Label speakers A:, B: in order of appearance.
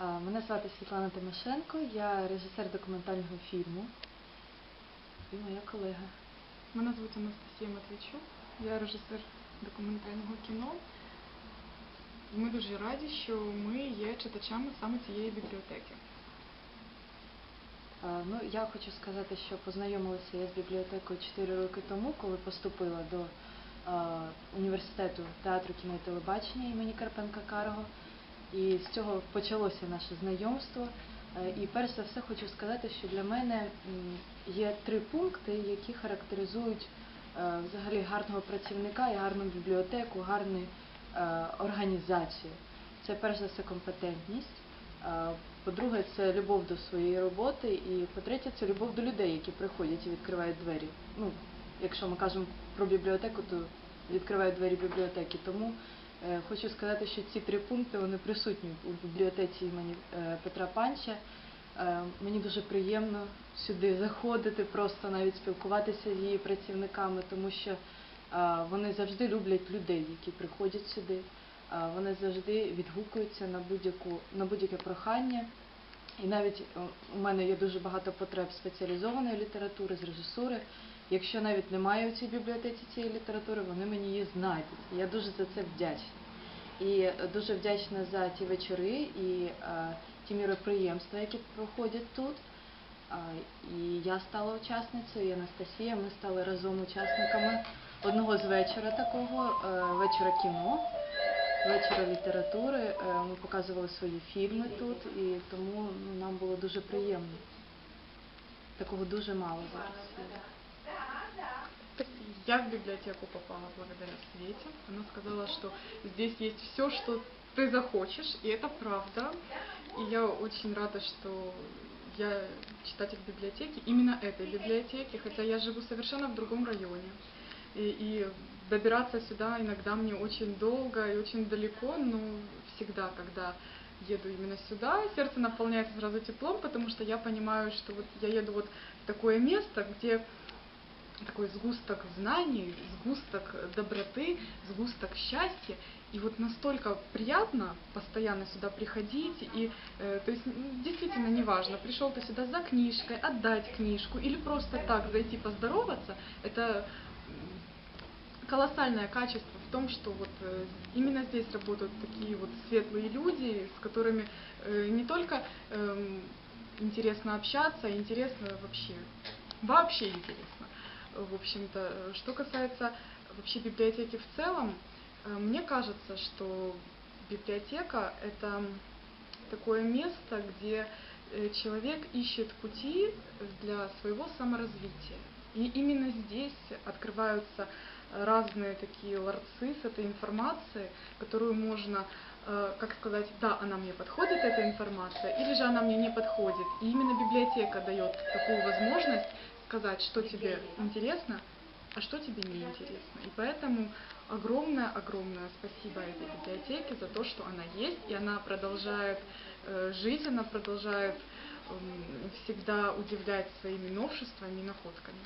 A: Мене звати Світлана Тимошенко, я режисер документального фільму і моя колега.
B: Мене звуть Анастасія Матвійчук, я режисер документального кіно. Ми дуже раді, що ми є читачами саме цієї бібліотеки.
A: Ну, я хочу сказати, що познайомилася я з бібліотекою 4 роки тому, коли поступила до університету театру кіно і телебачення імені Карпенка Карого. І з цього почалося наше знайомство. Е, І перш за все хочу сказати, що для мене є три пункти, які характеризують е, взагалі гарного працівника і гарну бібліотеку, гарну е, організацію. Це перш за все компетентність. По-друге, це любов до своєї роботи, і по-третє, це любов до людей, які приходять і відкривають двері. Ну, якщо ми кажемо про бібліотеку, то відкривають двері бібліотеки. Тому хочу сказати, що ці три пункти вони присутні у бібліотеці імені е, Петра Панча. Е, Мені дуже приємно сюди заходити, просто навіть спілкуватися з її працівниками, тому що е, вони завжди люблять людей, які приходять сюди. Е, Вони завжди відгукуються на на будь-яке прохання. І навіть е, у мене є дуже багато потреб спеціалізованої літератури, з режисури. Якщо навіть немає у цій бібліотеці цієї літератури, вони мені її знайдуть. Я дуже за це вдячна. І дуже вдячна за ті вечори і е, ті міроприємства, які проходять тут. І я стала учасницею, і Анастасія. Ми стали разом учасниками одного з вечора такого, е, вечора кіно, вечора літератури. Е, Ми показували свої фільми тут, і тому ну, нам було дуже приємно. Такого дуже мало зараз.
B: Я в библиотеку попала благодаря Свете. Она сказала, что здесь есть все, что ты захочешь, и это правда. И я очень рада, что я читатель библиотеки, именно этой библиотеки, хотя я живу совершенно в другом районе. И, и добираться сюда иногда мне очень долго и очень далеко, но всегда, когда еду именно сюда, сердце наполняется сразу теплом, потому что я понимаю, что вот я еду вот в такое место, где такой сгусток знаний, сгусток доброты, сгусток счастья. И вот настолько приятно постоянно сюда приходить. И, э, то есть, действительно, неважно, пришел ты сюда за книжкой, отдать книжку или просто так зайти поздороваться, это колоссальное качество в том, что вот э, именно здесь работают такие вот светлые люди, с которыми э, не только эм, интересно общаться, а интересно вообще, вообще интересно. В общем-то, что касается вообще библиотеки в целом, э, мне кажется, что библиотека это такое место, где э, человек ищет пути для своего саморазвития. И именно здесь открываются разные такие ларцы с этой информацией, которую можно, э, как сказать, да, она мне подходит, эта информация, или же она мне не подходит. И именно библиотека дает такую возможность сказать, что тебе интересно, а что тебе не интересно. И поэтому огромное-огромное спасибо этой библиотеке за то, что она есть, и она продолжает э, жить, она продолжает эм, всегда удивлять своими новшествами и находками.